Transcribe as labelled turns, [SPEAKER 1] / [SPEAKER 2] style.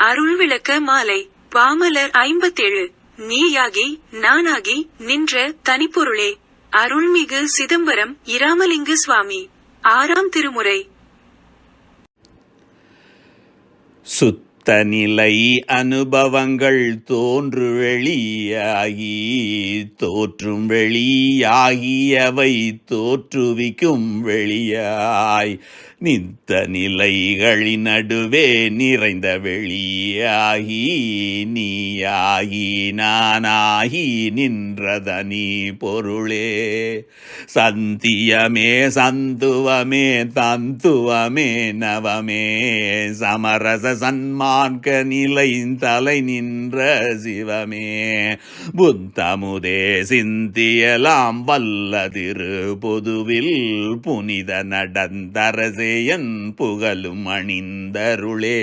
[SPEAKER 1] அருள் விளக்க மாலை. பாமலர் ஐம்பத்தேழு. நீயாகி நானாகி நின்ற தனிப்பொருளே. அருள்மிகு சிதம்பரம் இராமலிங்க சுவாமி. ஆறாம் திருமுறை.
[SPEAKER 2] சுத்த நிலை அனுபவங்கள் தோன்று வெளியாகி தோற்றும் வெளியாகியவை தோற்றுவிக்கும் வெளியாய். நித்த நிலைகளின் நடுவே நிறைந்த வெளியாகி நீயாகி நானாகி நின்றதனி பொருளே. சந்தியமே சந்துவமே தந்துவமே நவமே சமரச சன்மா நிலை தலை நின்ற சிவமே. புத்தமுதே சிந்தியலாம் வல்ல திரு பொதுவில் புனித நடந்தரசேயன் புகழும் அணிந்தருளே.